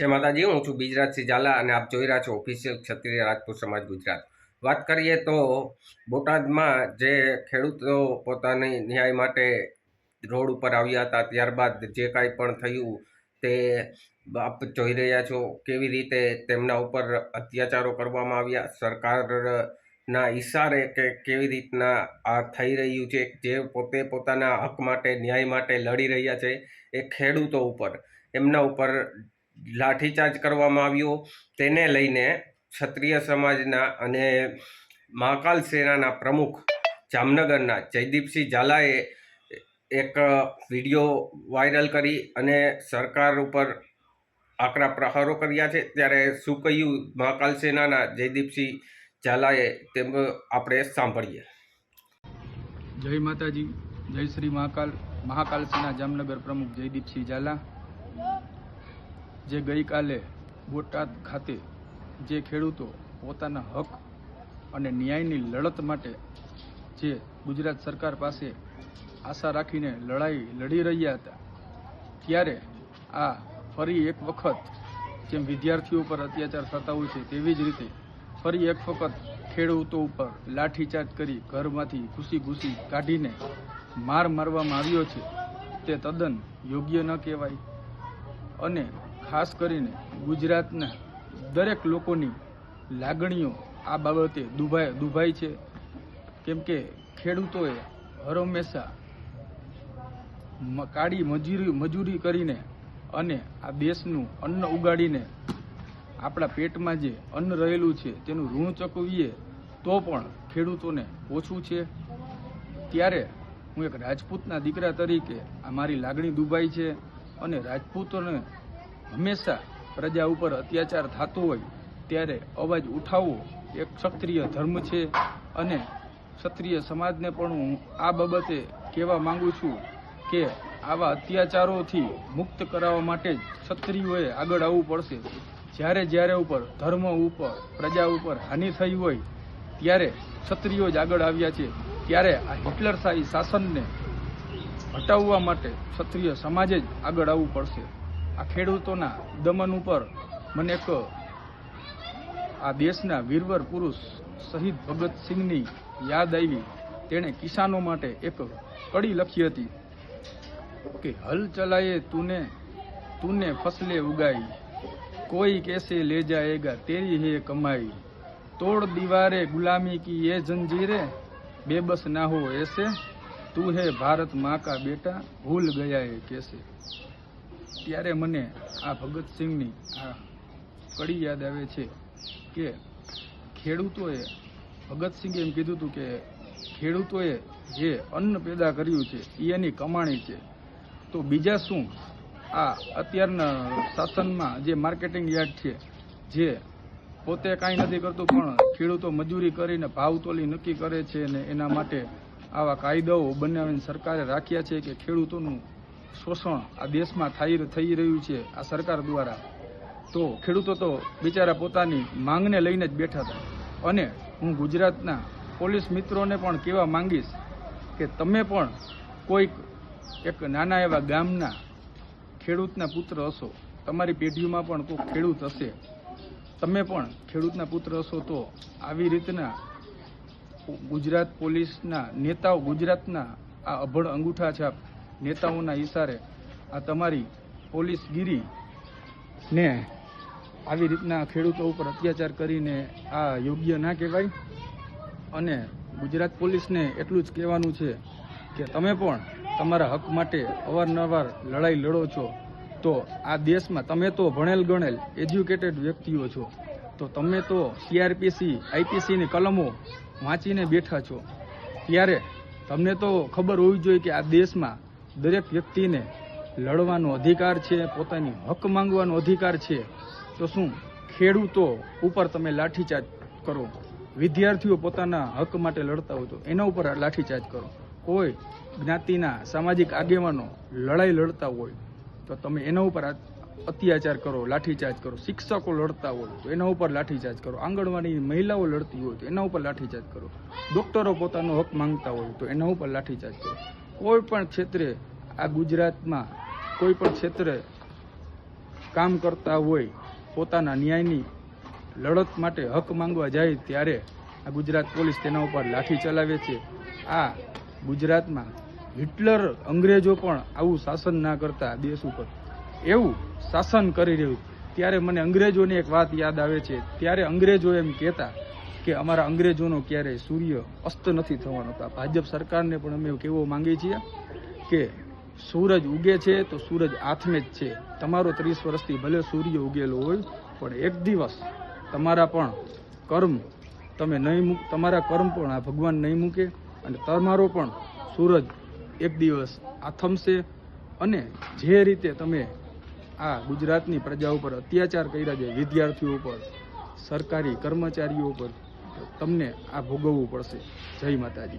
જય માતાજી, હું છું બીજરાજસિંહ ઝાલા અને આપ જોઈ રહ્યા છો ઓફિશિયલ ક્ષત્રિય રાજપૂત સમાજ ગુજરાત. વાત કરીએ તો બોટાદમાં જે ખેડૂતો પોતાની ન્યાય માટે રોડ ઉપર આવ્યા હતા, ત્યારબાદ જે કાંઈ પણ થયું તે આપ જોઈ રહ્યા છો. કેવી રીતે તેમના ઉપર અત્યાચારો કરવામાં આવ્યા, સરકારના ઈશારે કે કેવી રીતના આ થઈ રહ્યું છે, જે પોતે પોતાના હક માટે, ન્યાય માટે લડી રહ્યા છે એ ખેડૂતો ઉપર, એમના ઉપર લાઠીચાર્જ કરવામાં આવ્યો. તેને લઈને ક્ષત્રિય સમાજના અને મહાકાલ સેનાના પ્રમુખ જામનગરના જયદીપસિંહ ઝાલાએ એક વીડિયો વાયરલ કરી અને સરકાર ઉપર આકરા પ્રહારો કર્યા છે. ત્યારે શું કહ્યું મહાકાલ સેનાના જયદીપસિંહ ઝાલાએ તેમ આપણે સાંભળીએ. જય માતાજી, જય શ્રી મહાકાલ મહાકાલ સેના જામનગર પ્રમુખ જયદીપસિંહ ઝાલા. જે ગઈકાલે બોટાદ ખાતે જે ખેડૂતો પોતાના હક અને ન્યાયની લડત માટે જે ગુજરાત સરકાર પાસે આશા રાખીને લડાઈ લડી રહ્યા હતા, ત્યારે આ ફરી એક વખત જેમ વિદ્યાર્થીઓ પર અત્યાચાર થતા હોય છે તેવી જ રીતે ફરી એક વખત ખેડૂતો ઉપર લાઠીચાર્જ કરી ઘરમાંથી ઘૂસી ઘૂસી કાઢીને માર મારવામાં આવ્યો છે. તે તદ્દન યોગ્ય ન કહેવાય. અને ખાસ કરીને ગુજરાતના દરેક લોકોની લાગણીઓ આ બાબતે દુભાઈ દુભાઈ છે. કેમ કે ખેડૂતોએ હંમેશા કાળી મજૂરી મજૂરી કરીને અને આ દેશનું અન્ન ઉગાડીને આપણા પેટમાં જે અન્ન રહેલું છે તેનું ઋણ ચૂકવીએ તો પણ ખેડૂતોને ઓછું છે. ત્યારે હું એક રાજપૂતના દીકરા તરીકે આ મારી લાગણી દુભાઈ છે અને રાજપૂતોને હંમેશા પ્રજા ઉપર અત્યાચાર થતો હોય ત્યારે અવાજ ઉઠાવવો એક ક્ષત્રિય ધર્મ છે અને ક્ષત્રિય સમાજને પણ હું આ બાબતે કહેવા માંગુ છું કે આવા અત્યાચારોથી મુક્ત કરાવવા માટે જ ક્ષત્રિયોએ આગળ આવવું પડશે. જ્યારે જ્યારે ઉપર ધર્મ ઉપર પ્રજા ઉપર હાનિ થઈ હોય ત્યારે ક્ષત્રિયો જ આગળ આવ્યા છે. ત્યારે આ હિટલરશાહી શાસનને હટાવવા માટે ક્ષત્રિય સમાજે જ આગળ આવવું પડશે. આ ખેડૂતોના દમન ઉપર મને એક આ દેશના વીરવર પુરુષ શહીદ ભગતસિંહની યાદ આવી. તેણે કિસાનો માટે એક કડી લખી હતી કે, હલ ચલાયે તુને તુને ફસલે ઉગાઈ. કોઈ કેસે લે જાયેગા તેરી હે કમાઈ. તોડ દીવારે ગુલામી કી એ જંજીરે. બેબસ ના હો એસે. તું હે ભારતમાં કા બેટા. ભૂલ ગયા એ કેસે. ત્યારે મને આ ભગતસિંહની આ કડી યાદ આવે છે કે ખેડૂતોએ ભગતસિંહે એમ કીધું હતું કે ખેડૂતોએ જે અન્ન પેદા કર્યું છે, એ એની કમાણી છે. તો બીજા શું? આ અત્યારના શાસનમાં જે માર્કેટિંગ યાર્ડ છે, જે પોતે કાંઈ નથી કરતું, પણ ખેડૂતો મજૂરી કરીને ભાવ તોલી નક્કી કરે છે અને એના માટે આવા કાયદાઓ બનાવીને સરકારે રાખ્યા છે કે ખેડૂતોનું શોષણ આ દેશમાં થઈ થઈ રહ્યું છે, આ સરકાર દ્વારા. તો ખેડૂતો તો બિચારા પોતાની માંગને લઈને જ બેઠા હતા. અને હું ગુજરાતના પોલીસ મિત્રોને પણ કહેવા માંગીશ કે તમે પણ કોઈક એક નાના એવા ગામના ખેડૂતના પુત્ર હશો. તમારી પેઢીઓમાં પણ કોઈ ખેડૂત હશે. તમે પણ ખેડૂતના પુત્ર હશો તો આવી રીતના ગુજરાત પોલીસના નેતાઓ ગુજરાતના આ અભળ અંગૂઠા છાપ નેતાઓના ઇશારે આ તમારી પોલીસગીરી ને આવી રીતના ખેડૂતો ઉપર અત્યાચાર કરીને આ યોગ્ય ના કહેવાય. અને ગુજરાત પોલીસને એટલું જ કહેવાનું છે કે તમે પણ તમારા હક માટે અવારનવાર લડાઈ લડો છો. તો આ દેશમાં તમે તો ભણેલ ગણેલ એજ્યુકેટેડ વ્યક્તિઓ છો. તો તમે તો સીઆરપીસી આઈપીસીની કલમો વાંચીને બેઠા છો. ત્યારે તમને તો ખબર હોવી જોઈએ કે આ દેશમાં દરેક વ્યક્તિને લડવાનો અધિકાર છે, પોતાની હક માંગવાનો અધિકાર છે, તો શું ખેડૂતો ઉપર તમે લાઠીચાર્જ કરો? વિદ્યાર્થીઓ પોતાના હક માટે લડતા હોય તો એના ઉપર લાઠીચાર્જ કરો. કોઈ જ્ઞાતિના સામાજિક આગેવાનો લડાઈ લડતા હોય તો તમે એના ઉપર અત્યાચાર કરો, લાઠીચાર્જ કરો. શિક્ષકો લડતા હોય તો એના ઉપર લાઠીચાર્જ કરો. આંગણવાડી મહિલાઓ લડતી હોય તો એના ઉપર લાઠીચાર્જ કરો. ડૉક્ટરો પોતાનો હક માંગતા હોય તો એના ઉપર લાઠીચાર્જ કરો. કોઈ પણ ક્ષેત્રે આ ગુજરાતમાં કોઈ પણ ક્ષેત્રે કામ કરતા હોય, પોતાના ન્યાયની લડત માટે હક માંગવા જાય ત્યારે આ ગુજરાત પોલીસ તેના ઉપર લાઠી ચલાવે છે. આ ગુજરાતમાં હિટલર અંગ્રેજો પણ આવું શાસન ના કરતા દેશ ઉપર. એવું શાસન કરી રહ્યું. ત્યારે મને અંગ્રેજોની એક વાત યાદ આવે છે. ત્યારે અંગ્રેજો એમ કહેતા કે અમારા અંગ્રેજોનો ક્યારેય સૂર્ય અસ્ત નથી થવાનો. તો ભાજપ સરકારને પણ અમે કહેવો માંગીએ છીએ કે સૂરજ ઉગે છે તો સૂરજ આથમે જ છે. તમારો ત્રીસ વર્ષથી ભલે સૂર્ય ઉગેલો હોય, પણ એક દિવસ તમારા પણ કર્મ તમે નહીં મૂક તમારા કર્મ પણ આ ભગવાન નહીં મૂકે અને તમારો પણ સૂરજ એક દિવસ આથમશે અને જે રીતે તમે આ ગુજરાતની પ્રજા ઉપર અત્યાચાર કર્યા છે, વિદ્યાર્થીઓ ઉપર, સરકારી કર્મચારીઓ ઉપર તમને આ ભોગવવું પડશે. જય માતાજી.